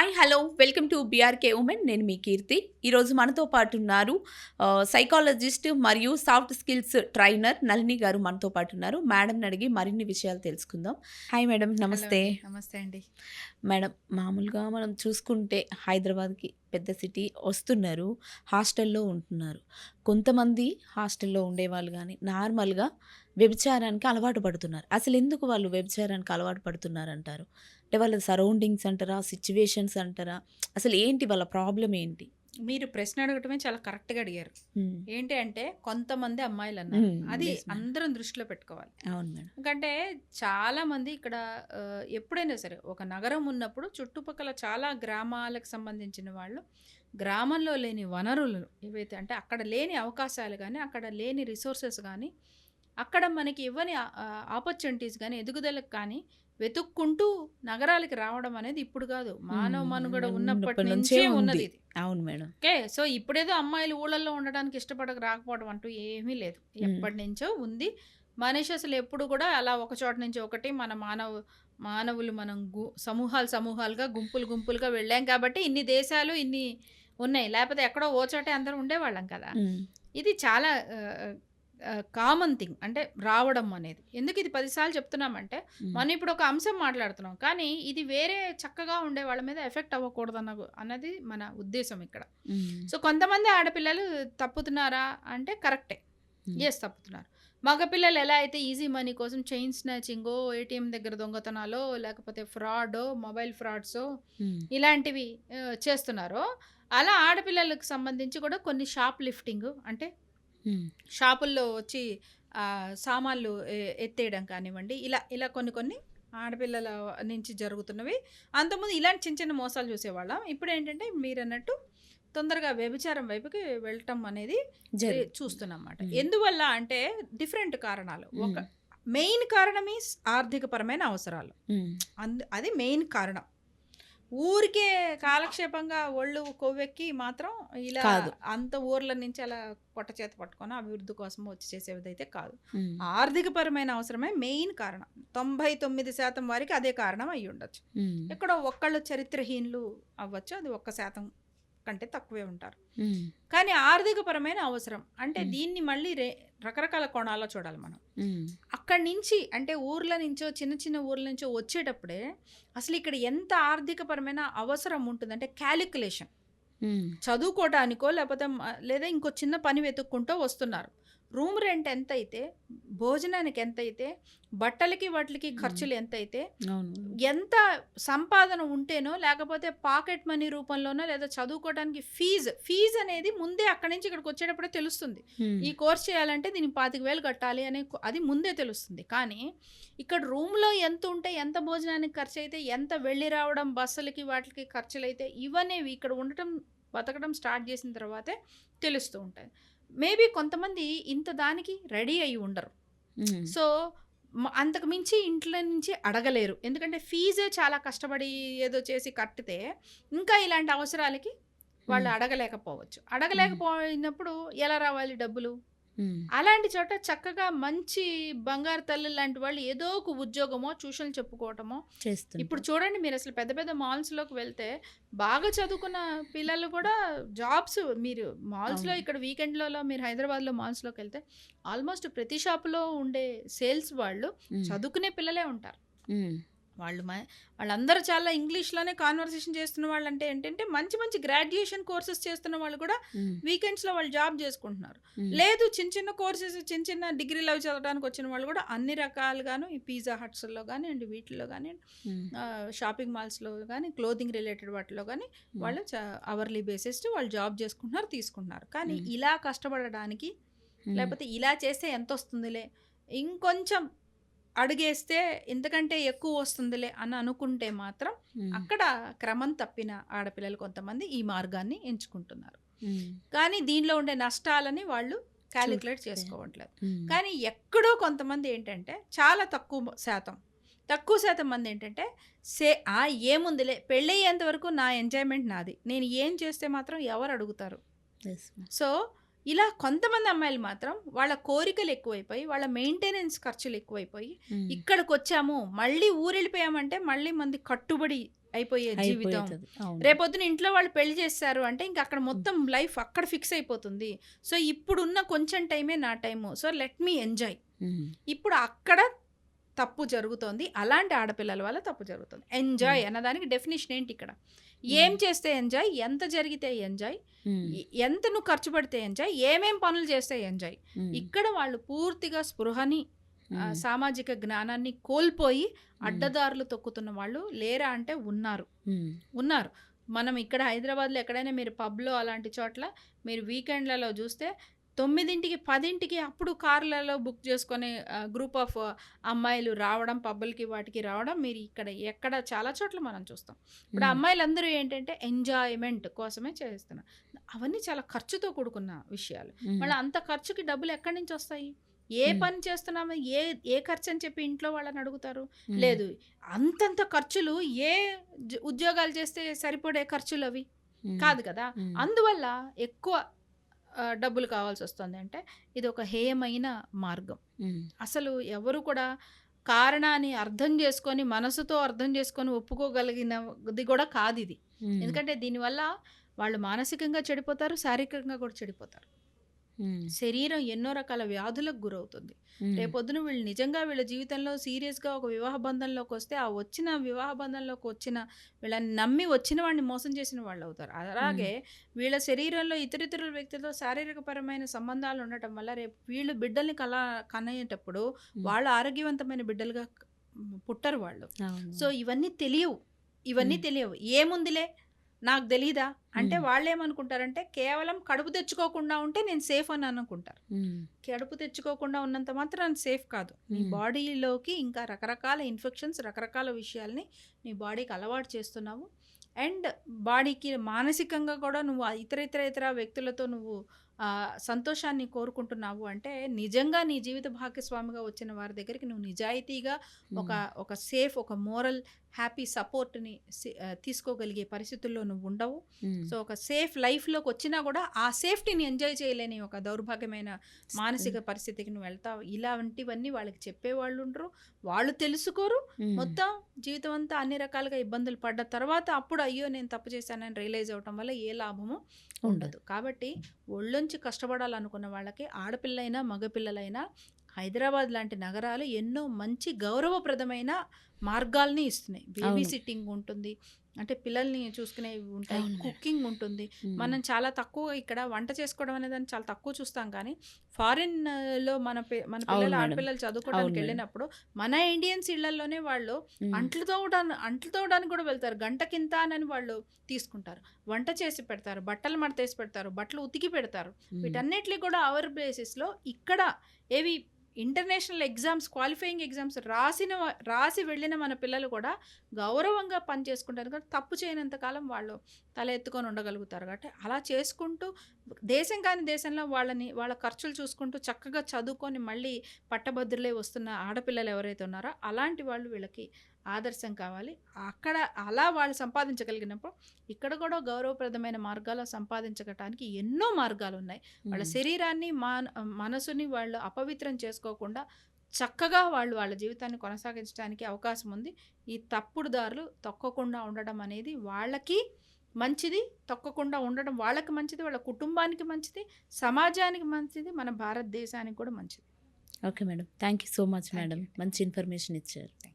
Hi hello welcome to BRK women నేను మీ కీర్తి. ఈరోజు మనతో పాటు ఉన్నారు సైకాలజిస్ట్ మరియు సాఫ్ట్ స్కిల్స్ ట్రైనర్ నళిని గారు మనతో పాటు ఉన్నారు. మేడంని అడిగి మరిన్ని విషయాలు తెలుసుకుందాం. హాయ్ మేడం నమస్తే. నమస్తే అండి. మేడం మామూలుగా మనం చూసుకుంటే హైదరాబాద్కి పెద్ద సిటీ వస్తున్నారు హాస్టల్లో ఉంటున్నారు. కొంతమంది హాస్టల్లో ఉండేవాళ్ళు కానీ నార్మల్గా వ్యభిచారానికి అలవాటు పడుతున్నారు. అసలు ఎందుకు వాళ్ళు వ్యభిచారానికి అలవాటు పడుతున్నారు అంటారు అంటే వాళ్ళ సరౌండింగ్స్ అంటారా సిచ్యువేషన్స్ అంటారా? అసలు ఏంటి వాళ్ళ ప్రాబ్లం ఏంటి? మీరు ప్రశ్న అడగటమే చాలా కరెక్ట్గా అడిగారు. ఏంటి అంటే కొంతమంది అమ్మాయిలు అన్నారు. అది. అందరం దృష్టిలో పెట్టుకోవాలి. ఎందుకంటే చాలా మంది ఇక్కడ ఎప్పుడైనా సరే ఒక నగరం ఉన్నప్పుడు చుట్టుపక్కల చాలా గ్రామాలకు సంబంధించిన వాళ్ళు గ్రామంలో లేని వనరులు ఏవైతే అంటే అక్కడ లేని అవకాశాలు కానీ అక్కడ లేని రిసోర్సెస్ కానీ అక్కడ మనకి ఇవ్వని ఆపర్చునిటీస్ కానీ ఎదుగుదలకు కానీ వెతుక్కుంటూ నగరాలకి రావడం అనేది ఇప్పుడు కాదు. మానవ మనుగడ ఉన్నప్పటి నుంచే. ఉన్నది ఇది. అవును మేడం. ఓకే సో ఇప్పుడేదో అమ్మాయిలు ఊళ్ళల్లో ఉండడానికి ఇష్టపడక రాకపోవడం అంటూ ఏమీ లేదు. ఎప్పటి నుంచో ఉంది. మనిషి అసలు ఎప్పుడు కూడా అలా ఒక చోట నుంచి ఒకటి మన మానవ మానవులు మనం గు సమూహాలు సమూహాలుగా గుంపులు గుంపులుగా వెళ్ళాం కాబట్టి ఇన్ని దేశాలు ఇన్ని ఉన్నాయి. లేకపోతే ఎక్కడో ఓ చోటే అందరూ ఉండేవాళ్ళం కదా. ఇది చాలా కామన్ థింగ్ అంటే రావడం అనేది. ఎందుకు ఇది పదిసార్లు చెప్తున్నామంటే మనం ఇప్పుడు ఒక అంశం మాట్లాడుతున్నాం కానీ ఇది వేరే చక్కగా ఉండే వాళ్ళ మీద ఎఫెక్ట్ అవ్వకూడదన్న అన్నది మన ఉద్దేశం ఇక్కడ. సో కొంతమంది ఆడపిల్లలు తప్పుతున్నారా అంటే కరెక్టే. ఎస్ తప్పుతున్నారు. మగపిల్లలు ఎలా అయితే ఈజీ మనీ కోసం చైన్ స్నాచింగో ఏటీఎం దగ్గర దొంగతనాలో లేకపోతే ఫ్రాడో మొబైల్ ఫ్రాడ్సో ఇలాంటివి చేస్తున్నారో అలా ఆడపిల్లలకు సంబంధించి కూడా కొన్ని షాప్ లిఫ్టింగ్ అంటే షాపుల్లో వచ్చి సామాన్లు ఎత్తేయడం కానివ్వండి ఇలా ఇలా కొన్ని కొన్ని ఆడపిల్లల నుంచి జరుగుతున్నవి. అంతకుముందు ఇలాంటి చిన్న చిన్న మోసాలు చూసేవాళ్ళం. ఇప్పుడు ఏంటంటే మీరు అన్నట్టు తొందరగా వ్యభిచారం వైపుకి వెళ్ళటం అనేది చూస్తున్నాం అన్నమాట. ఎందువల్ల అంటే డిఫరెంట్ కారణాలు. ఒక మెయిన్ కారణం ఈస్ ఆర్థికపరమైన అవసరాలు. అందు అది మెయిన్ కారణం. ఊరికే కాలక్షేపంగా ఒళ్ళు కొవ్వెక్కి మాత్రం ఇలా కాదు. అంత ఊర్ల నుంచి అలా పొట్ట చేత పట్టుకొని అభివృద్ధి కోసం వచ్చి చేసేదైతే కాదు. ఉమ్, ఆర్థికపరమైన అవసరమే మెయిన్ కారణం. తొంభై తొమ్మిది శాతం వారికి అదే కారణం అయి ఉండొచ్చు. ఎక్కడో ఒక్కళ్ళు చరిత్రహీనులు అవ్వచ్చు అది ఒక్క శాతం కంటే తక్కువే ఉంటారు. కానీ ఆర్థికపరమైన అవసరం అంటే. దీన్ని మళ్ళీ రే రకరకాల కోణాల్లో చూడాలి మనం. అక్కడి నుంచి అంటే ఊర్ల నుంచో చిన్న చిన్న ఊర్ల నుంచో వచ్చేటప్పుడే అసలు ఇక్కడ ఎంత ఆర్థికపరమైన అవసరం ఉంటుంది అంటే క్యాలిక్యులేషన్ ఉమ్, చదువుకోవడానికో లేకపోతే లేదా ఇంకో చిన్న పని వెతుక్కుంటూ వస్తున్నారు. రూమ్ రెంట్ ఎంత అయితే భోజనానికి ఎంత అయితే బట్టలకి వాటికి ఖర్చులు ఎంత అయితే ఎంత సంపాదన ఉంటేనో లేకపోతే పాకెట్ మనీ రూపంలోనో లేదా చదువుకోవడానికి ఫీజు ఫీజు అనేది ముందే అక్కడి నుంచి ఇక్కడికి వచ్చేటప్పుడే తెలుస్తుంది. ఈ కోర్స్ చేయాలంటే దీనికి పాతిక వేలు కట్టాలి అనే అది ముందే తెలుస్తుంది. కానీ ఇక్కడ రూమ్లో ఎంత ఉంటే ఎంత భోజనానికి ఖర్చు అయితే ఎంత వెళ్ళి రావడం బస్సులకి వాటికి ఖర్చులు అయితే ఇవనేవి ఇక్కడ ఉండటం బతకడం స్టార్ట్ చేసిన తర్వాతే తెలుస్తూ ఉంటాయి. మేబీ కొంతమంది ఇంత దానికి రెడీ అయి ఉండరు. సో అంతకు మించి ఇంట్లో నుంచి అడగలేరు. ఎందుకంటే ఫీజే చాలా కష్టపడి ఏదో చేసి కట్టితే ఇంకా ఇలాంటి అవసరాలకి వాళ్ళు. అడగలేకపోవచ్చు. అడగలేకపోయినప్పుడు ఎలా రావాలి డబ్బులు? అలాంటి చోట చక్కగా మంచి బంగారు తల్లి లాంటి వాళ్ళు ఏదో ఒక ఉద్యోగమో ట్యూషన్లు చెప్పుకోవటమో. ఇప్పుడు చూడండి మీరు అసలు పెద్ద పెద్ద మాల్స్లోకి వెళ్తే బాగా చదువుకున్న పిల్లలు కూడా జాబ్స్ మీరు మాల్స్లో అవును. ఇక్కడ వీకెండ్లలో మీరు హైదరాబాద్లో మాల్స్లోకి వెళ్తే ఆల్మోస్ట్ ప్రతి షాపులో ఉండే సేల్స్ వాళ్ళు చదువుకునే పిల్లలే ఉంటారు. వాళ్ళు మ- వాళ్ళందరూ చాలా ఇంగ్లీష్లోనే కాన్వర్సేషన్ చేస్తున్న వాళ్ళు అంటే ఏంటంటే మంచి మంచి గ్రాడ్యుయేషన్ కోర్సెస్ చేస్తున్న వాళ్ళు కూడా వీకెండ్స్లో వాళ్ళు జాబ్ చేసుకుంటున్నారు. లేదు చిన్న చిన్న కోర్సెస్ చిన్న చిన్న డిగ్రీలు అవి చదవడానికి వచ్చిన వాళ్ళు కూడా అన్ని రకాలుగాను ఈ పిజ్జా హట్స్లో కానివ్వండి వీటిల్లో కానివ్వండి ఉమ్, ఆ, షాపింగ్ మాల్స్లో కానీ క్లోదింగ్ రిలేటెడ్ వాటిలో కానీ వాళ్ళు అవర్లీ బేసిస్ వాళ్ళు జాబ్ చేసుకుంటున్నారు తీసుకుంటున్నారు. కానీ. ఇలా కష్టపడడానికి లేకపోతే ఇలా చేస్తే ఎంత వస్తుందిలే ఇంకొంచెం అడుగేస్తే ఇంతకంటే ఎక్కువ వస్తుందిలే అని అనుకుంటే మాత్రం అక్కడ క్రమం తప్పిన ఆడపిల్లలు కొంతమంది ఈ మార్గాన్ని ఎంచుకుంటున్నారు. కానీ దీనిలో ఉండే నష్టాలని వాళ్ళు క్యాలిక్యులేట్ చేసుకోవట్లేదు. కానీ ఎక్కడో కొంతమంది ఏంటంటే చాలా తక్కువ శాతం తక్కువ శాతం మంది ఏంటంటే సే ఆ ఏముందిలే పెళ్ళయ్యేంత వరకు నా ఎంజాయ్మెంట్ నాది. నేను ఏం చేస్తే మాత్రం ఎవరు అడుగుతారు. సో ఇలా కొంతమంది అమ్మాయిలు మాత్రం వాళ్ళ కోరికలు ఎక్కువైపోయి వాళ్ళ మెయింటెనెన్స్ ఖర్చులు ఎక్కువైపోయి ఇక్కడికి వచ్చాము మళ్ళీ ఊరెళ్ళిపోయామంటే మళ్ళీ మంది కట్టుబడి అయిపోయే జీవితం. రేపొద్దున ఇంట్లో వాళ్ళు పెళ్ళి చేస్తారు అంటే ఇంకా అక్కడ మొత్తం లైఫ్ అక్కడ ఫిక్స్ అయిపోతుంది. సో ఇప్పుడున్న కొంచెం టైమే నా time. So let me enjoy. ఇప్పుడు అక్కడ తప్పు జరుగుతోంది అలాంటి ఆడపిల్లల వల్ల తప్పు జరుగుతుంది. ఎంజాయ్ అన్నదానికి డెఫినేషన్ ఏంటి ఇక్కడ? ఏం చేస్తే ఎంజాయ్ ఎంత జరిగితే ఎంజాయ్ ఎంత నువ్వు ఖర్చు పెడితే ఎంజాయ్ ఏమేం పనులు చేస్తే ఎంజాయ్. ఇక్కడ వాళ్ళు పూర్తిగా స్పృహని సామాజిక జ్ఞానాన్ని కోల్పోయి అడ్డదారులు తొక్కుతున్న వాళ్ళు లేరా అంటే ఉన్నారు. ఉన్నారు. మనం ఇక్కడ హైదరాబాద్లో ఎక్కడైనా మీరు పబ్లో అలాంటి చోట్ల మీరు వీకెండ్లలో చూస్తే తొమ్మిదింటికి పదింటికి అప్పుడు కార్లలో బుక్ చేసుకొని గ్రూప్ ఆఫ్ అమ్మాయిలు రావడం పబ్బులకి వాటికి రావడం మీరు ఇక్కడ ఎక్కడ చాలా చోట్ల మనం చూస్తాం. ఇప్పుడు అమ్మాయిలందరూ ఏంటంటే ఎంజాయ్మెంట్ కోసమే చేస్తున్నారు. అవన్నీ చాలా ఖర్చుతో కూడుకున్న విషయాలు. మళ్ళీ అంత ఖర్చుకి డబ్బులు ఎక్కడి నుంచి వస్తాయి? ఏ. పని చేస్తున్నామో ఏ ఏ ఖర్చు అని చెప్పి ఇంట్లో వాళ్ళని అడుగుతారు? లేదు. అంతంత ఖర్చులు ఏ ఉద్యోగాలు చేస్తే సరిపడే ఖర్చులు అవి? కాదు కదా? అందువల్ల ఎక్కువ డబ్బులు కావాల్సి వస్తుంది అంటే ఇది ఒక హేయమైన మార్గం. అసలు ఎవరు కూడా కారణాన్ని అర్థం చేసుకొని మనసుతో అర్థం చేసుకొని ఒప్పుకోగలిగినది కూడా కాదు ఇది. ఎందుకంటే దీనివల్ల వాళ్ళు మానసికంగా చెడిపోతారు శారీరకంగా కూడా చెడిపోతారు. శరీరం ఎన్నో రకాల వ్యాధులకు గురవుతుంది. రేపొద్దున వీళ్ళు నిజంగా వీళ్ళ జీవితంలో సీరియస్గా ఒక వివాహ బంధంలోకి వస్తే ఆ వచ్చిన వివాహ బంధంలోకి వచ్చిన వీళ్ళని నమ్మి వచ్చిన వాడిని మోసం చేసిన వాళ్ళు అవుతారు. అలాగే వీళ్ళ శరీరంలో ఇతరితరుల వ్యక్తులతో శారీరకపరమైన సంబంధాలు ఉండటం వల్ల రేపు వీళ్ళు బిడ్డల్ని కల కనేటప్పుడు ఉమ్, వాళ్ళు ఆరోగ్యవంతమైన బిడ్డలుగా పుట్టరు వాళ్ళు. సో ఇవన్నీ తెలియవు. ఇవన్నీ. తెలియవు. ఏముందిలే? నాకు తెలీదా? అంటే. వాళ్ళు ఏమనుకుంటారంటే కేవలం కడుపు తెచ్చుకోకుండా ఉంటే నేను సేఫ్ అని అనుకుంటారు. కడుపు తెచ్చుకోకుండా ఉన్నంత మాత్రం సేఫ్ కాదు. నీ. బాడీలోకి ఇంకా రకరకాల ఇన్ఫెక్షన్స్ రకరకాల విషయాల్ని నీ బాడీకి అలవాటు చేస్తున్నావు. అండ్ బాడీకి మానసికంగా కూడా నువ్వు ఇతర ఇతర ఇతర వ్యక్తులతో నువ్వు సంతోషాన్ని కోరుకుంటున్నావు అంటే నిజంగా నీ జీవిత భాగస్వామిగా వచ్చిన వారి దగ్గరికి నువ్వు నిజాయితీగా ఒక ఒక సేఫ్ ఒక మోరల్ హ్యాపీ సపోర్ట్ని తీసుకోగలిగే పరిస్థితుల్లో నువ్వు ఉండవు. సో ఒక సేఫ్ లైఫ్లోకి వచ్చినా కూడా ఆ సేఫ్టీని ఎంజాయ్ చేయలేని ఒక దౌర్భాగ్యమైన మానసిక పరిస్థితికి నువ్వు వెళ్తావు. ఇలాంటివన్నీ వాళ్ళకి చెప్పేవాళ్ళు ఉండరు. వాళ్ళు తెలుసుకోరు. మొత్తం జీవితం అంతా అన్ని రకాలుగా ఇబ్బందులు పడ్డ తర్వాత అప్పుడు అయ్యో నేను తప్పు చేశానని రియలైజ్ అవటం వల్ల ఏ లాభము? ఉండదు. కాబట్టి ఒళ్ళొంచి కష్టపడాలనుకున్న వాళ్ళకి ఆడపిల్లైనా మగపిల్లలైనా హైదరాబాద్ లాంటి నగరాలు ఎన్నో మంచి గౌరవప్రదమైన మార్గాల్ని ఇస్తున్నాయి. బేబీ. సిట్టింగ్ ఉంటుంది. అంటే పిల్లల్ని చూసుకునేవి ఉంటాయి. కుకింగ్ ఉంటుంది. మనం చాలా తక్కువ ఇక్కడ వంట చేసుకోవడం అనేది దాన్ని చాలా తక్కువ చూస్తాం కానీ ఫారిన్లో మన పి- మన పిల్లలు. ఆడపిల్లలు చదువుకోవడానికి. వెళ్ళినప్పుడు మన ఇండియన్స్ ఇళ్ళలోనే వాళ్ళు అంట్లు తోవడానికి అంట్లు తోవడానికి కూడా వెళ్తారు. గంటకింత అని వాళ్ళు తీసుకుంటారు. వంట చేసి పెడతారు. బట్టలు మడతేసి పెడతారు. బట్టలు ఉతికి పెడతారు. ఉమ్, వీటన్నిటిని కూడా అవర్ బేసిస్లో ఇక్కడ ఏవి ఇంటర్నేషనల్ ఎగ్జామ్స్ క్వాలిఫైయింగ్ ఎగ్జామ్స్ రాసిన రాసి వెళ్ళిన మన పిల్లలు కూడా గౌరవంగా పని చేసుకుంటారు కాబట్టి తప్పు చేయనంత కాలం వాళ్ళు తల ఎత్తుకొని ఉండగలుగుతారు కాబట్టి అలా చేసుకుంటూ దేశం కాని దేశంలో వాళ్ళని వాళ్ళ ఖర్చులు చూసుకుంటూ చక్కగా చదువుకొని మళ్ళీ పట్టభద్రులే వస్తున్న ఆడపిల్లలు ఎవరైతే ఉన్నారో అలాంటి వాళ్ళు వీళ్ళకి ఆదర్శం కావాలి. అక్కడ అలా వాళ్ళు సంపాదించగలిగినప్పుడు ఇక్కడ కూడా గౌరవప్రదమైన మార్గాల్లో సంపాదించగటానికి ఎన్నో మార్గాలు ఉన్నాయి వాళ్ళ శరీరాన్ని మాన మనసుని వాళ్ళు అపవిత్రం చేసుకోకుండా చక్కగా వాళ్ళు వాళ్ళ జీవితాన్ని కొనసాగించడానికి అవకాశం ఉంది. ఈ తప్పుడు దారులు తొక్కకుండా ఉండడం అనేది వాళ్ళకి మంచిది తొక్కకుండా ఉండడం వాళ్ళకి మంచిది వాళ్ళ కుటుంబానికి మంచిది సమాజానికి మంచిది మన భారతదేశానికి కూడా మంచిది. Okay madam. Thank you so much madam. మంచి ఇన్ఫర్మేషన్ ఇచ్చారు.